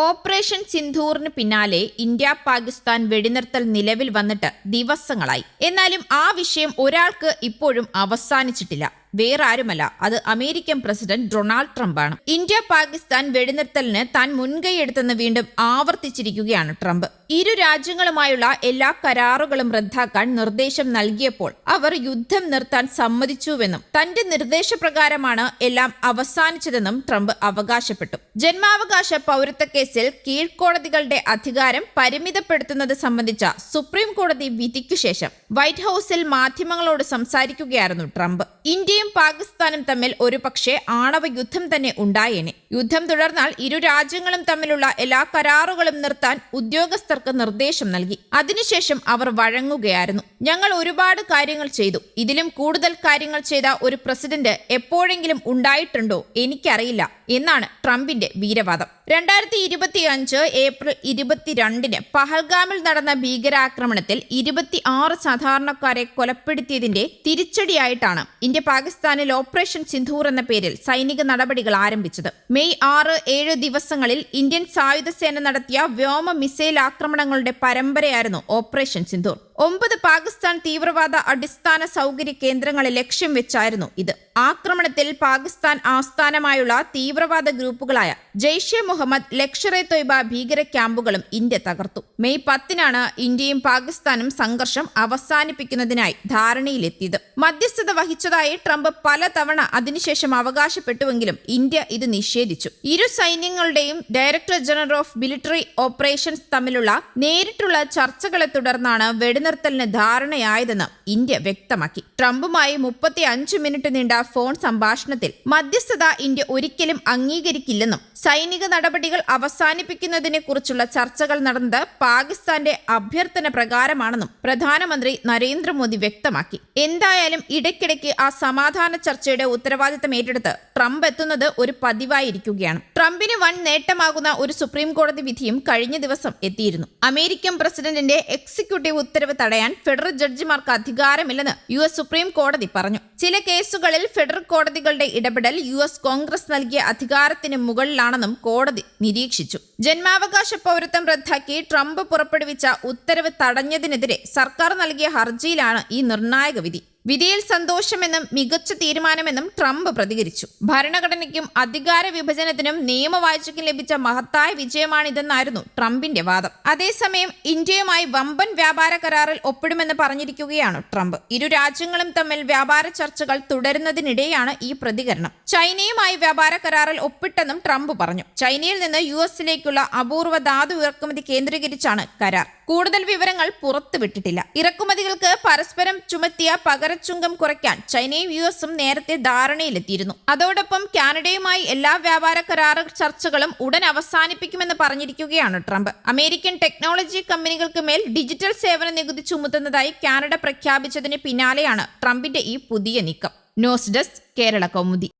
Operation സിന്ധൂറിന് പിന്നാലെ India Pakistan വെടിനിർത്തൽ നിലവിൽ വന്നിട്ട് ദിവസങ്ങളായി. എന്നാലും ആ വിഷയം ഒരാൾക്ക് ഇപ്പോഴും അവസാനിച്ചിട്ടില്ല. വേറെ ആരുമല്ല അത് അമേരിക്കൻ പ്രസിഡന്റ് ഡൊണാൾഡ് ട്രംപാണ്. ഇന്ത്യ പാകിസ്ഥാൻ വെടിനിർത്തലിന് താൻ മുൻകൈയെടുത്തെന്ന് വീണ്ടും ആവർത്തിച്ചിരിക്കുകയാണ് ട്രംപ്. ഇരു രാജ്യങ്ങളുമായുള്ള എല്ലാ കരാറുകളും റദ്ദാക്കാൻ നിർദ്ദേശം നൽകിയപ്പോൾ അവർ യുദ്ധം നിർത്താൻ സമ്മതിച്ചുവെന്നും തന്റെ നിർദ്ദേശപ്രകാരമാണ് എല്ലാം അവസാനിച്ചതെന്നും ട്രംപ് അവകാശപ്പെട്ടു. ജന്മാവകാശ പൗരത്വ കേസിൽ കീഴ്ക്കോടതികളുടെ അധികാരം പരിമിതപ്പെടുത്തുന്നത് സംബന്ധിച്ച സുപ്രീം കോടതി വിധിക്കു ശേഷം വൈറ്റ് ഹൗസിൽ മാധ്യമങ്ങളോട് സംസാരിക്കുകയായിരുന്നു ട്രംപ്. ഇന്ത്യയും പാകിസ്ഥാനും തമ്മിൽ ഒരു പക്ഷേ ആണവ യുദ്ധം തന്നെ ഉണ്ടായേനെ. യുദ്ധം തുടർന്നാൽ ഇരു രാജ്യങ്ങളും തമ്മിലുള്ള എല്ലാ കരാറുകളും നിർത്താൻ ഉദ്യോഗസ്ഥർക്ക് നിർദ്ദേശം നൽകി. അതിനുശേഷം അവർ വഴങ്ങുകയായിരുന്നു. ഞങ്ങൾ ഒരുപാട് കാര്യങ്ങൾ ചെയ്തു. ഇതിലും കൂടുതൽ കാര്യങ്ങൾ ചെയ്ത ഒരു പ്രസിഡന്റ് എപ്പോഴെങ്കിലും ഉണ്ടായിട്ടുണ്ടോ എനിക്കറിയില്ല എന്നാണ് ട്രംപിന്റെ വീരവാദം. രണ്ടായിരത്തി ഇരുപത്തി അഞ്ച് ഏപ്രിൽ ഇരുപത്തിരണ്ടിന് പഹൽഗാമിൽ നടന്ന ഭീകരാക്രമണത്തിൽ ഇരുപത്തി ആറ് സാധാരണക്കാരെ കൊലപ്പെടുത്തിയതിന്റെ തിരിച്ചടിയായിട്ടാണ് ഇന്ത്യ പാകിസ്ഥാനിൽ ഓപ്പറേഷൻ സിന്ധൂർ എന്ന പേരിൽ സൈനിക നടപടികൾ ആരംഭിച്ചത്. മെയ് ആറ് ഏഴ് ദിവസങ്ങളിൽ ഇന്ത്യൻ സായുധ സേന നടത്തിയ വ്യോമ മിസൈൽ ആക്രമണങ്ങളുടെ പരമ്പരയായിരുന്നു ഓപ്പറേഷൻ സിന്ധൂർ. ഒമ്പത് പാകിസ്ഥാൻ തീവ്രവാദ അടിസ്ഥാന സൗകര്യ കേന്ദ്രങ്ങളെ ലക്ഷ്യം വെച്ചായിരുന്നു ഇത്. ആക്രമണത്തിൽ പാകിസ്ഥാൻ ആസ്ഥാനമായുള്ള തീവ്രവാദ ഗ്രൂപ്പുകളായ ജെയ്ഷെ മുഹമ്മദ് ലക്ഷർ തൊയ്ബ ഭീകര ക്യാമ്പുകളും ഇന്ത്യ തകർത്തു. മെയ് പത്തിനാണ് ഇന്ത്യയും പാകിസ്ഥാനും സംഘർഷം അവസാനിപ്പിക്കുന്നതിനായി ധാരണയിലെത്തിയത്. മധ്യസ്ഥത വഹിച്ചതായി ട്രംപ് പലതവണ അതിനുശേഷം അവകാശപ്പെട്ടുവെങ്കിലും ഇന്ത്യ ഇത് നിഷേധിച്ചു. ഇരു സൈന്യങ്ങളുടെയും director general of military operations തമ്മിലുള്ള നേരിട്ടുള്ള ചർച്ചകളെ തുടർന്നാണ് വെടിനിർത്തലിന് ധാരണയായതെന്ന് ഇന്ത്യ വ്യക്തമാക്കി. ട്രംപുമായി മുപ്പത്തി അഞ്ച് മിനിറ്റ് നീണ്ട ഫോൺ സംഭാഷണത്തിൽ മധ്യസ്ഥത ഇന്ത്യ ഒരിക്കലും അംഗീകരിക്കില്ലെന്നും സൈനിക നടപടികൾ അവസാനിപ്പിക്കുന്നതിനെ കുറിച്ചുള്ള ചർച്ചകൾ നടന്നത് പാകിസ്ഥാന്റെ അഭ്യർത്ഥന പ്രകാരമാണെന്നും പ്രധാനമന്ത്രി നരേന്ദ്രമോദി വ്യക്തമാക്കി. എന്തായാലും ഇടയ്ക്കിടയ്ക്ക് ആ സമാധാന ചർച്ചയുടെ ഉത്തരവാദിത്തം ഏറ്റെടുത്ത് ട്രംപ് എത്തുന്നത് ഒരു പതിവായിരിക്കുകയാണ്. ട്രംപിന് വൻ നേട്ടമാകുന്ന ഒരു സുപ്രീം കോടതി വിധിയും കഴിഞ്ഞ ദിവസം എത്തിയിരുന്നു. അമേരിക്കൻ പ്രസിഡന്റിന്റെ എക്സിക്യൂട്ടീവ് ഉത്തരവ് തടയാൻ ഫെഡറൽ ജഡ്ജിമാർക്ക് അധികാരമില്ലെന്ന് യു എസ് സുപ്രീം കോടതി പറഞ്ഞു. ചില കേസുകളിൽ ഫെഡറൽ കോടതികളുടെ ഇടപെടൽ യു എസ് കോൺഗ്രസ് നൽകിയ അധികാരത്തിന് മുകളിലാണെന്നും കോടതി നിരീക്ഷിച്ചു. ജന്മാവകാശ പൗരത്വം റദ്ദാക്കി ട്രംപ് പുറപ്പെടുവിച്ച ഉത്തരവ് തടഞ്ഞതിനെതിരെ സർക്കാർ നൽകിയ ഹർജിയിലാണ് ഈ നിർണായക വിധി. വിധിയിൽ സന്തോഷമെന്നും മികച്ച തീരുമാനമെന്നും ട്രംപ് പ്രതികരിച്ചു. ഭരണഘടനയ്ക്കും അധികാര വിഭജനത്തിനും നിയമവാഴ്ചയ്ക്കും ലഭിച്ച മഹത്തായ വിജയമാണിതെന്നായിരുന്നു ട്രംപിന്റെ വാദം. അതേസമയം ഇന്ത്യയുമായി വമ്പൻ വ്യാപാര കരാറിൽ ഒപ്പിടുമെന്ന് പറഞ്ഞിരിക്കുകയാണ് ട്രംപ്. ഇരു രാജ്യങ്ങളും തമ്മിൽ വ്യാപാര ചർച്ചകൾ തുടരുന്നതിനിടെയാണ് ഈ പ്രതികരണം. ചൈനയുമായി വ്യാപാര കരാറിൽ ഒപ്പിട്ടെന്നും ട്രംപ് പറഞ്ഞു. ചൈനയിൽ നിന്ന് യു എസിലേക്കുള്ള അപൂർവ ധാതു ഇറക്കുമതി കേന്ദ്രീകരിച്ചാണ് കരാർ. കൂടുതൽ വിവരങ്ങൾ പുറത്തുവിട്ടിട്ടില്ല. ഇറക്കുമതികൾക്ക് പരസ്പരം ചുമത്തിയ പകരച്ചുങ്കം കുറയ്ക്കാൻ ചൈനയും യു എസും നേരത്തെ ധാരണയിലെത്തിയിരുന്നു. അതോടൊപ്പം കാനഡയുമായി എല്ലാ വ്യാപാര കരാർ ചർച്ചകളും ഉടൻ അവസാനിപ്പിക്കുമെന്ന് പറഞ്ഞിരിക്കുകയാണ് ട്രംപ്. അമേരിക്കൻ ടെക്നോളജി കമ്പനികൾക്ക് മേൽ ഡിജിറ്റൽ സേവന നികുതി ചുമത്തുന്നതായി കാനഡ പ്രഖ്യാപിച്ചതിന് പിന്നാലെയാണ് ട്രംപിന്റെ ഈ പുതിയ നീക്കം. News desk Kerala Kaumudi.